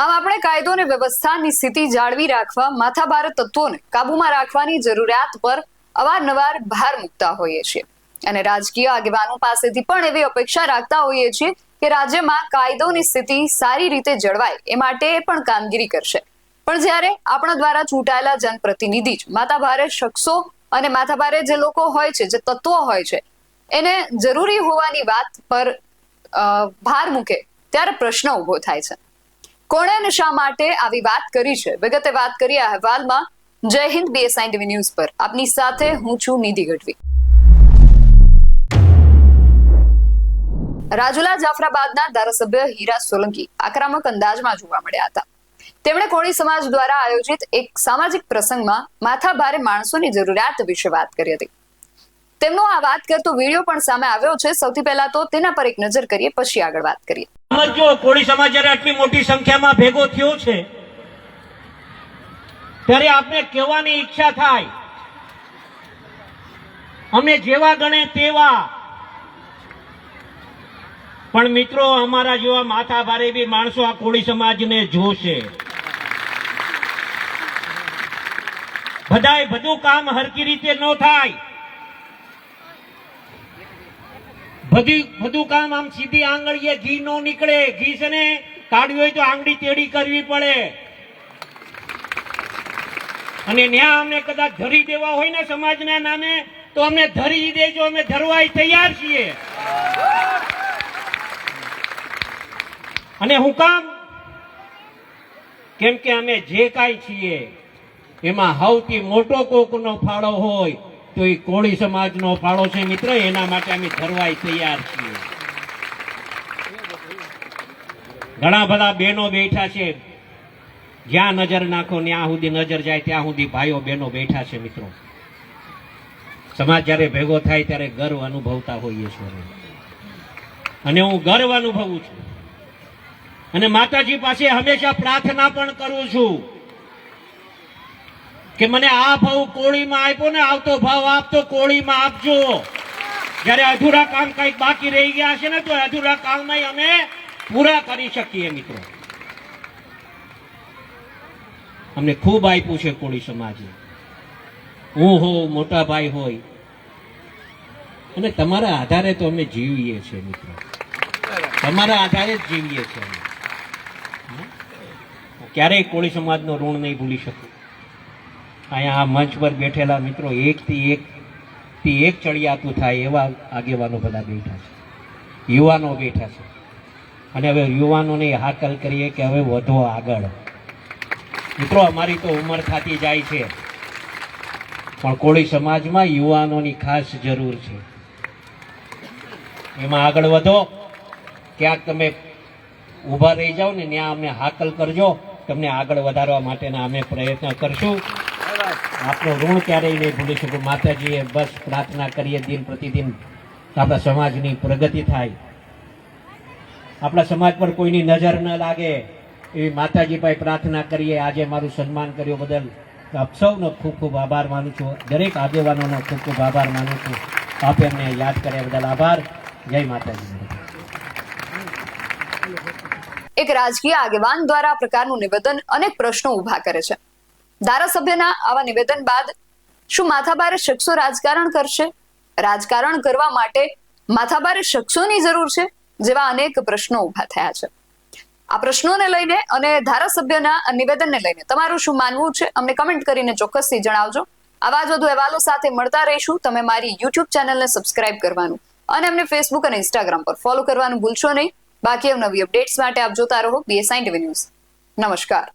આમ આપણે કાયદો અને વ્યવસ્થાની સ્થિતિ જાળવી રાખવા, માથાભાર તત્વોને કાબૂમાં રાખવાની જરૂરિયાત પર અવારનવાર ભાર મૂકતા હોઈએ છીએ. અને રાજકીય આગેવાનો પાસેથી પણ એવી અપેક્ષા રાખતા હોઈએ છીએ કે રાજ્યમાં કાયદોની સ્થિતિ સારી રીતે જળવાય એ માટે પણ કામગીરી કરશે. પણ જ્યારે આપણા દ્વારા ચૂંટાયેલા જનપ્રતિનિધિ જ માથાભારે શખ્સો અને માથાભારે જે લોકો હોય છે, જે તત્વો હોય છે, એને જરૂરી હોવાની વાત પર ભાર મૂકે, ત્યારે પ્રશ્ન ઊભો થાય છે. કોણે અને શા માટે આવી વાત કરી છે? વિગતે વાત કરી અહેવાલમાં. જય હિન્દ બીએસઆઈ ટીવી ન્યૂઝ પર. આપની સાથે હું છું નિધિ ગઢવી. રાજુલા જાફરાબાદના ધારાસભ્ય હીરા સોલંકી આક્રમક અંદાજમાં જોવા મળ્યા હતા. તેમણે કોળી સમાજ દ્વારા આયોજિત એક સામાજિક પ્રસંગમાં માથાભારે માણસોની જરૂરિયાત વિશે વાત કરી હતી. તેમનો આ વાત કરતો વીડિયો પણ સામે આવ્યો છે. સૌથી પહેલા તો તેના પર એક નજર કરીએ, પછી આગળ વાત કરીએ. સમજો, કોળી સમાજ જયારે આટલી મોટી સંખ્યામાં ભેગો થયો છે. ત્યારે આપને કહેવાની ઈચ્છા થાય. અમે જેવા ગણે તેવા. પણ મિત્રો, અમારા જેવા માથા ભારે બી માણસો આ કોળી સમાજને જોશે. બધાય બધું કામ હરકી રીતે ન થાય. બધી, બધું કામ આમ સીધી આંગળીએ ઘી નો નીકળે. ઘી છે ને, કાઢવી હોય તો આંગળી તેડી કરવી પડે. અને ન્યા અમને કદાચ ધરી દેવા હોય ને સમાજના નામે, તો અમને ધરી દેજો, અમે ધરવાય તૈયાર છીએ. અને હું કામ? કેમ કે અમે જે કાંઈ છીએ, એમાં સૌથી મોટો કોકનો ફાળો હોય તો એ કોળી સમાજનો ફાળો છે મિત્ર, એના માટે અમે ધરવાય તૈયાર છીએ. ઘણા બધા બહેનો બેઠા છે. જ્યાં નજર નાખો, ત્યાં સુધી નજર જાય, ત્યાં સુધી ભાઈઓ બહેનો બેઠા છે મિત્રો. સમાજ જ્યારે ભેગો થાય ત્યારે ગર્વ અનુભવતા હોઈએ છીએ અને હું ગર્વ અનુભવું છું. અને માતાજી પાસે હંમેશા પ્રાર્થના પણ કરું છું. કે મને આ ભાવ કોળીમાં આપ્યો ને આવતો ભાવ આપતો કોળીમાં આપજો. જ્યારે અધૂરા કામ કંઈક બાકી રહી ગયા છે ને, તો અધૂરા કામમાં અમે પૂરા કરી શકીએ મિત્રો. અમને ખૂબ આપ્યું છે કોળી સમાજે. હું હોઉં, મોટા ભાઈ હોય. અને તમારા આધારે તો અમે જીવીએ છીએ મિત્રો. તમારા આધારે જ જીવીએ છીએ ક્યારેય કોળી સમાજનો ઋણ નહીં ભૂલી શકું. અહીંયા આ મંચ પર બેઠેલા મિત્રો એકથી એક, થી એક ચડિયાતું થાય એવા આગેવાનો બધા બેઠા છે. યુવાનો બેઠા છે. અને હવે યુવાનોને હાકલ કરીએ કે હવે વધો આગળ. મિત્રો, અમારી તો ઉંમર થતી જાય છે. પણ કોળી સમાજમાં યુવાનોની ખાસ જરૂર છે. એમાં આગળ વધો. ક્યાંક તમે ઊભા રહી જાઓ ને ત્યાં અમને હાકલ કરજો. તમને આગળ વધારવા માટેના અમે પ્રયત્ન કરશું. આપનો ઋણ ક્યારેય નહીં ભૂલી શકું. માતાજીએ બસ પ્રાર્થના કરીએ દિન પ્રતિદિન. આપણા સમાજની પ્રગતિ થાય. આપણા સમાજ પર કોઈની નજર ન લાગે એવી માતાજી પાસે પ્રાર્થના કરીએ. આજે મારું સન્માન કર્યો બદલ આપ સૌનો ખૂબ ખૂબ આભાર માનું છું. દરેક આગેવાનોનો ખૂબ ખૂબ આભાર માનું છું. આપે અમને યાદ કર્યા બદલ આભાર. જય માતાજી. એક રાજકીય આગેવાન દ્વારા આ પ્રકારનું નિવેદન અનેક પ્રશ્નો ઊભા કરે છે. ધારાસભ્યના આવા નિવેદન બાદ શું માથાભારે શખ્સો રાજકારણ કરશે? રાજકારણ કરવા માટે માથાભારે શખ્સોની જરૂર છે? જેવા અનેક પ્રશ્નો ઊભા થયા છે. આ પ્રશ્નોને લઈને અને ધારાસભ્યના નિવેદનને લઈને તમારું શું માનવું છે? અમને કમેન્ટ કરીને ચોક્કસથી જણાવજો. આવા જ વધુ અહેવાલો સાથે મળતા રહીશું. તમે મારી યુટ્યુબ ચેનલને સબસ્ક્રાઇબ કરવાનું અને અમને ફેસબુક અને ઇન્સ્ટાગ્રામ પર ફોલો કરવાનું ભૂલશો નહીં. બાકી નવી અપડેટ્સ માટે આપ જોતા રહો. બીએસઆઈ ટીવી ન્યૂઝ નમસ્કાર.